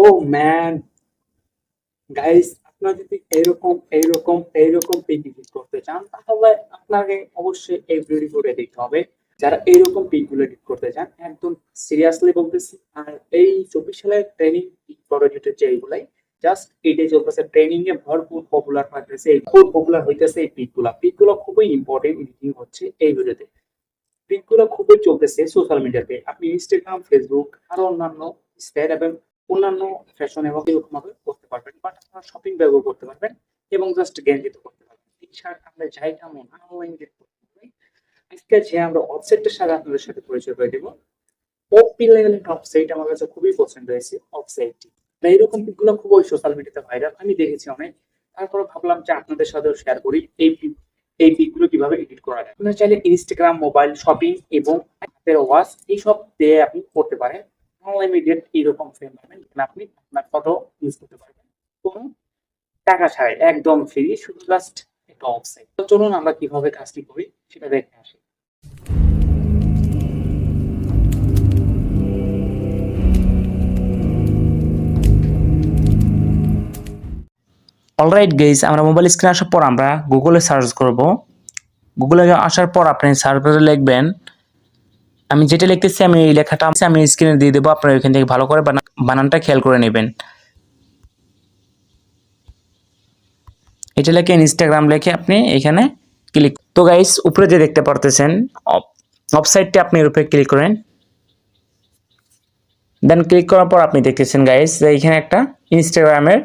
ও man. Guys, আপনারা যদি এইরকম এইরকম এইরকম পিক এডিট করতে চান, তাহলে আপনাকে অবশ্যই এই ভিডিওটা দেখতে হবে। যারা এইরকম পিকগুলো এডিট করতে চান, একদম সিরিয়াসলি বলতেছি, আর এই চব্বিশ সালের ট্রেনিং ফটো এডিটের যে এইগুলাই জাস্ট এটাই চলতেছে ট্রেনিং এ ভরপুর পপুলার হইতেছে খুব পপুলার হইতেছে এই পিকগুলা পিকগুলো খুবই ইম্পর্টেন্ট এডিটিং হচ্ছে এই ভিডিওতে। পিকগুলো খুবই চলতেছে সোশ্যাল মিডিয়াতে আপনি ইনস্টাগ্রাম ফেসবুক আরও অন্যান্য স্ট্যাট এবং অন্যান্য ফ্যাশন এবং এরকম ভাবে করতে পারবেন বাট আপনারা শপিং ব্যাগও করতে পারবেন এবং জাস্ট গেঞ্জিতে করতে পারবেন। টি শার্ট আমরা যাই কেমন অনলাইন করতে পারবেন আজকে যে আমরা অফসেটের সাথে আপনাদের সাথে পরিচয় করে দেবো। ওপি লেভেলের অফসাইট আমার কাছে খুবই পছন্দ হয়েছে অফসাইটটি এইরকম পিকগুলো খুবই সোশ্যাল মিডিয়াতে ভাইরাল আমি দেখেছি অনেক। তারপরে ভাবলাম যে আপনাদের সাথেও শেয়ার করি এই এই পিকগুলো কীভাবে এডিট করা যায়। আপনারা চাইলে ইনস্টাগ্রাম মোবাইল শপিং এবং হাতের ওয়াচ এইসব দিয়ে আপনি করতে পারেন। আনলিমিটেড এরকম ফ্রেম পাবেন এখানে আপনি আপনার ফটো ইউজ করতে পারবেন। কোনো টাকা ছাড়াই, একদম ফ্রি শুধু জাস্ট একটা অফসাইট তো চলুন আমরা কীভাবে কাজটি করি, সেটা দেখে আসি। অলরাইট গেইস আমরা মোবাইল স্ক্রিনে আসার পর আমরা গুগলে সার্চ করব। গুগলে আসার পর আপনি সার্চ বারে লিখবেন আমি যেটা লিখতেছি, আমি এই লেখাটা আমি স্ক্রিনে দিয়ে দেবো, আপনারা ওইখান থেকে ভালো করে বানানটা খেয়াল করে নেবেন। এটা লিখে ইনস্টাগ্রাম লিখে আপনি এখানে ক্লিক তো গাইস উপরে যে দেখতে পারতেছেন ওয়েবসাইটটি আপনি এর উপরে ক্লিক করেন। দেন ক্লিক করার পর আপনি দেখতেছেন গাইস যে এখানে একটা ইনস্টাগ্রামের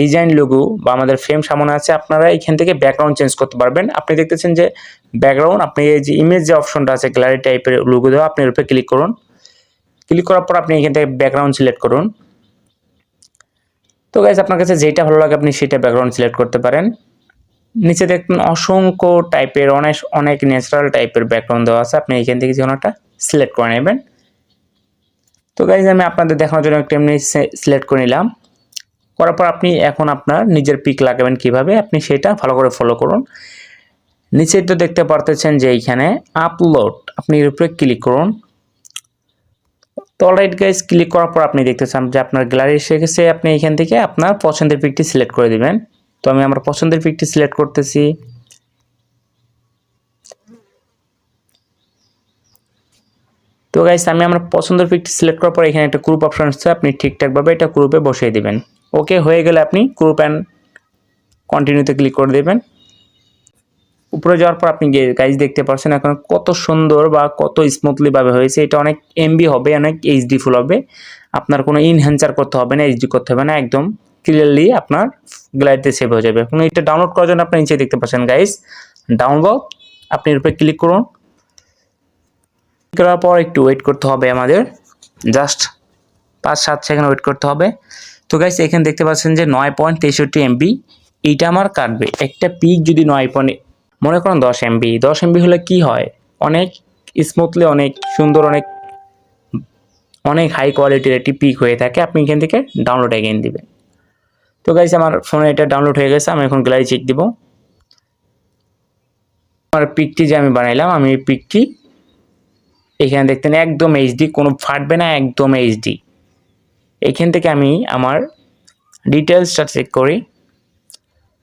ডিজাইন লোগো বা আমাদের ফ্রেম সামনে আছে, আপনারা এখান থেকে ব্যাকগ্রাউন্ড চেঞ্জ করতে পারবেন। আপনি দেখতেছেন যে ব্যাকগ্রাউন্ড আপনি এই যে ইমেজ যে অপশনটা আছে গ্যালারি টাইপের লোগো দেওয়া, আপনি উপরে ক্লিক করুন। ক্লিক করার পর আপনি এখান থেকে ব্যাকগ্রাউন্ড সিলেক্ট করুন। তো গাইজ আপনার কাছে যেটা ভালো লাগে, আপনি সেটা ব্যাকগ্রাউন্ড সিলেক্ট করতে পারেন। নিচে দেখুন অসংখ্য টাইপের অনেক অনেক ন্যাচারাল টাইপের ব্যাকগ্রাউন্ড দেওয়া আছে। আপনি এখান থেকে যে কোনো একটা সিলেক্ট করে নেবেন। তো গাইজ আমি আপনাদের দেখানোর জন্য একটা এমনি সিলেক্ট করে নিলাম। করার পর আপনি এখন আপনার নিজের পিক লাগাবেন কীভাবে, আপনি সেটা ভালো করে ফলো করুন। নিচে তো দেখতে পারতেছেন যে এইখানে আপলোড আপনি এর উপরে ক্লিক করুন। তো অলরাইট গাইজ ক্লিক করার পর আপনি দেখতেছেন যে আপনার গ্যালারি এসে গেছে, আপনি এখান থেকে আপনার পছন্দের পিকটি সিলেক্ট করে দিবেন। তো আমি আমার পছন্দের পিকটি সিলেক্ট করতেছি। তো গাইস আমি আমার পছন্দের পিকটি সিলেক্ট করার পর এখানে একটা গ্রুপ অপশন আছে, আপনি ঠিকঠাকভাবে এটা গ্রুপে বসিয়ে দিবেন। ওকে, হয়ে গেলে আপনি গ্রুপ অ্যান্ড কন্টিনিউতে ক্লিক করে দেবেন। উপরে যাওয়ার পর আপনি গাইজ দেখতে পাচ্ছেন এখন কত সুন্দর বা কত স্মুথলি ভাবে হয়েছে। এটা অনেক এমবি হবে, অনেক এইচডি ফুল হবে। আপনার কোনো ইনহ্যান্সার করতে হবে না এইচডি করতে হবে না, একদম ক্লিয়ারলি আপনার গ্যালারিতে সেভ হয়ে যাবে। এখন এটা ডাউনলোড করার জন্য আপনি নিচে দেখতে পাচ্ছেন গাইজ ডাউনলোড আপনি এর উপরে ক্লিক করুন। করার পর একটু ওয়েট করতে হবে আমাদের। জাস্ট পাঁচ সাত সেকেন্ড ওয়েট করতে হবে। তো গাইস এখানে দেখতে পাচ্ছেন যে নয় পয়েন্ট তেষট্টি এমবি এইটা আমার কাটবে। একটা পিক যদি নয় পয়েন্ট মনে করেন দশ এমবি দশ এমবি হলে কি হয়? অনেক স্মুথলি অনেক সুন্দর, অনেক অনেক হাই কোয়ালিটির একটি পিক হয়ে থাকে, আপনি এখান থেকে ডাউনলোড এগেন দিবেন। তো গাইস আমার ফোনে এটা ডাউনলোড হয়ে গেছে, আমি এখন গ্যালারি চেক দিব। আমার পিকটি যে আমি বানাইলাম, আমি পিকটি এখানে দেখতেন একদম এইচডি কোনো ফাটবে না, একদম এইচডি এখান থেকে আমি আমার ডিটেলসটা চেক করি।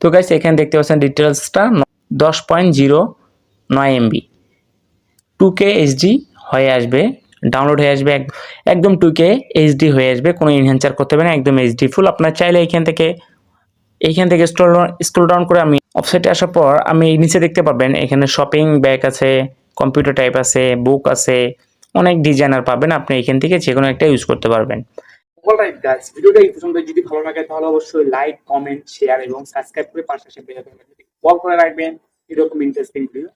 তো গাইস এখানে দেখতে পাচ্ছেন ডিটেলসটা দশ পয়েন্ট জিরো নয় এমবি টু কে এইচডি হয়ে আসবে ডাউনলোড হয়ে আসবে, এক- একদম টু কে এইচডি হয়ে আসবে, কোনো ইনহ্যান্সার করতে হবে না, একদম এইচডি ফুল আপনার চাইলে এখান থেকে এইখান থেকে স্ক্রল স্ক্রল ডাউন করে আমি ওয়েবসাইটে আসার পর আমি নিচে দেখতে পাবেন এখানে শপিং ব্যাগ আছে কম্পিউটার টাইপ আছে বুক আছে, অনেক ডিজাইনার পাবেন, আপনি এখান থেকে যে কোনো একটা ইউজ করতে পারবেন। অলরাইট গাইস ভিডিওটা এই পর্যন্ত যদি ভালো লাগে, তাহলে অবশ্যই লাইক কমেন্ট শেয়ার এবং সাবস্ক্রাইব করে পাশে বেল আইকনটি অল করে রাখবেন, এরকম ইন্টারেস্টিং ভিডিও